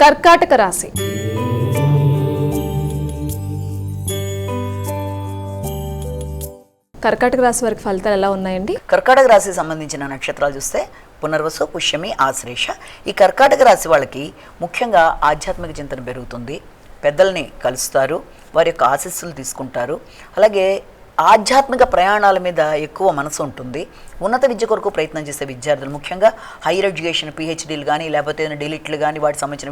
కర్కాటక రాశి. కర్కాటక రాశి వారికి ఫలితాలు ఎలా ఉన్నాయండి? కర్కాటక రాశికి సంబంధించిన నక్షత్రాలు చూస్తే పునర్వసు పుష్యమి ఆశ్లేష. ఈ కర్కాటక రాశి వాళ్ళకి ముఖ్యంగా ఆధ్యాత్మిక చింతన పెరుగుతుంది. పెద్దల్ని కలుస్తారు వారి యొక్క ఆశీస్సులు తీసుకుంటారు. అలాగే ఆధ్యాత్మిక ప్రయాణాల మీద ఎక్కువ మనసు ఉంటుంది. ఉన్నత విద్య కొరకు ప్రయత్నం చేసే విద్యార్థులు ముఖ్యంగా హైయర్ ఎడ్యుకేషన్ పిహెచ్డీలు కానీ లేకపోతే డిలీట్లు డిలిట్లు కానీ వాటికి సంబంధించిన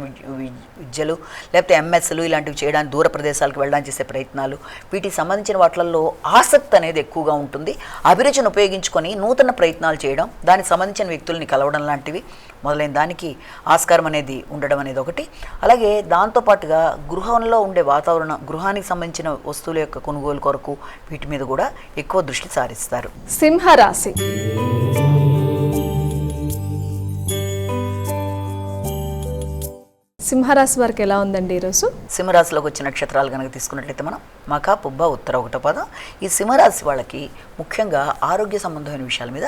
విద్యలు లేకపోతే ఎంఎస్లు ఇలాంటివి చేయడానికి దూర ప్రదేశాలకు వెళ్ళడానికి చేసే ప్రయత్నాలు వీటికి సంబంధించిన వాటిల్లో ఆసక్తి అనేది ఎక్కువగా ఉంటుంది. అభిరుచిని ఉపయోగించుకొని నూతన ప్రయత్నాలు చేయడం దానికి సంబంధించిన వ్యక్తుల్ని కలవడం లాంటివి మొదలైన దానికి ఆస్కారం అనేది ఉండడం అనేది ఒకటి. అలాగే దాంతోపాటుగా గృహంలో ఉండే వాతావరణం గృహానికి సంబంధించిన వస్తువుల యొక్క కొనుగోలు కొరకు వీటి మీద కూడా ఎక్కువ దృష్టి సారిస్తారు. సింహ రాశి సింహరాశి వారికి ఎలా ఉందండి ఈరోజు? సింహరాశిలోకి వచ్చిన నక్షత్రాలు కనుక తీసుకున్నట్లయితే మనం మక పుబ్బ ఉత్తర ఒకటో పదం. ఈ సింహరాశి వాళ్ళకి ముఖ్యంగా ఆరోగ్య సంబంధమైన విషయాల మీద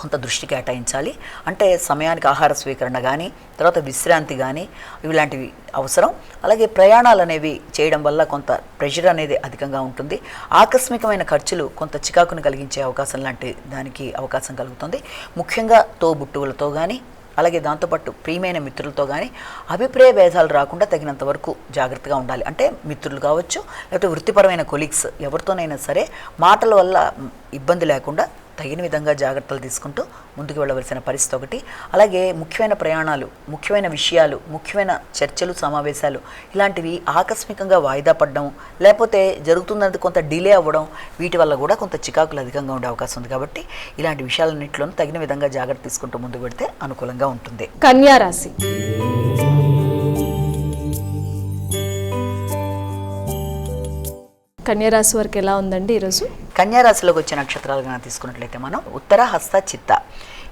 కొంత దృష్టి కేటాయించాలి. అంటే సమయానికి ఆహార స్వీకరణ కానీ తర్వాత విశ్రాంతి కానీ ఇలాంటివి అవసరం. అలాగే ప్రయాణాలు అనేవి చేయడం వల్ల కొంత ప్రెషర్ అనేది అధికంగా ఉంటుంది. ఆకస్మికమైన ఖర్చులు కొంత చికాకును కలిగించే అవకాశం లాంటి దానికి అవకాశం కలుగుతుంది. ముఖ్యంగా తోబుట్టువులతో కానీ అలాగే దాంతోపాటు ప్రియమైన మిత్రులతో కానీ అభిప్రాయ భేదాలు రాకుండా తగినంత వరకు జాగ్రత్తగా ఉండాలి. అంటే మిత్రులు కావచ్చు లేకపోతే వృత్తిపరమైన కొలీగ్స్ ఎవరితోనైనా సరే మాటల వల్ల ఇబ్బంది లేకుండా తగిన విధంగా జాగ్రత్తలు తీసుకుంటూ ముందుకు వెళ్ళవలసిన పరిస్థితి ఒకటి. అలాగే ముఖ్యమైన ప్రయాణాలు ముఖ్యమైన విషయాలు ముఖ్యమైన చర్చలు సమావేశాలు ఇలాంటివి ఆకస్మికంగా వాయిదా పడడం లేకపోతే జరుగుతున్నది కొంత డిలే అవ్వడం వీటి వల్ల కూడా కొంత చికాకులు అధికంగా ఉండే అవకాశం ఉంది కాబట్టి ఇలాంటి విషయాలన్నింటిలోనూ తగిన విధంగా జాగ్రత్త తీసుకుంటూ ముందుకు పెడితే అనుకూలంగా ఉంటుంది. కన్యారాశి కన్యారాశి వరకు వారికి ఎలా ఉందండి ఈరోజు? కన్యారాశిలోకి వచ్చే నక్షత్రాలు కనుక తీసుకున్నట్లయితే మనం ఉత్తర హస్త చిత్త.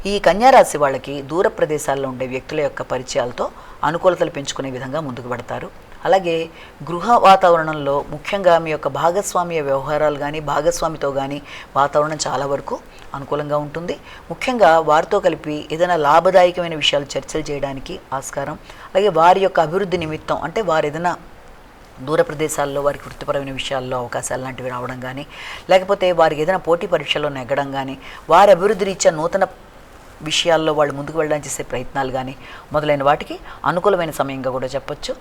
ఈ కన్యారాశి వాళ్ళకి దూర ప్రదేశాల్లో ఉండే వ్యక్తుల యొక్క పరిచయాలతో అనుకూలతలు పెంచుకునే విధంగా ముందుకు పడతారు. అలాగే గృహ వాతావరణంలో ముఖ్యంగా మీ యొక్క భాగస్వామ్య వ్యవహారాలు కానీ భాగస్వామితో కానీ వాతావరణం చాలా వరకు అనుకూలంగా ఉంటుంది. ముఖ్యంగా వారితో కలిపి ఏదైనా లాభదాయకమైన విషయాలు చర్చలు చేయడానికి ఆస్కారం. అలాగే వారి యొక్క అభివృద్ధి నిమిత్తం అంటే వారు ఏదైనా దూర ప్రదేశాల్లో వారికి వృత్తిపరమైన విషయాల్లో అవకాశాలు లాంటివి రావడం కానీ లేకపోతే వారికి ఏదైనా పోటీ పరీక్షల్లో నెగ్గడం కానీ వారి అభివృద్ధి రీత్యా నూతన విషయాల్లో వాళ్ళు ముందుకు వెళ్ళడానికి చేసే ప్రయత్నాలు కానీ మొదలైన వాటికి అనుకూలమైన సమయంగా కూడా చెప్పొచ్చు.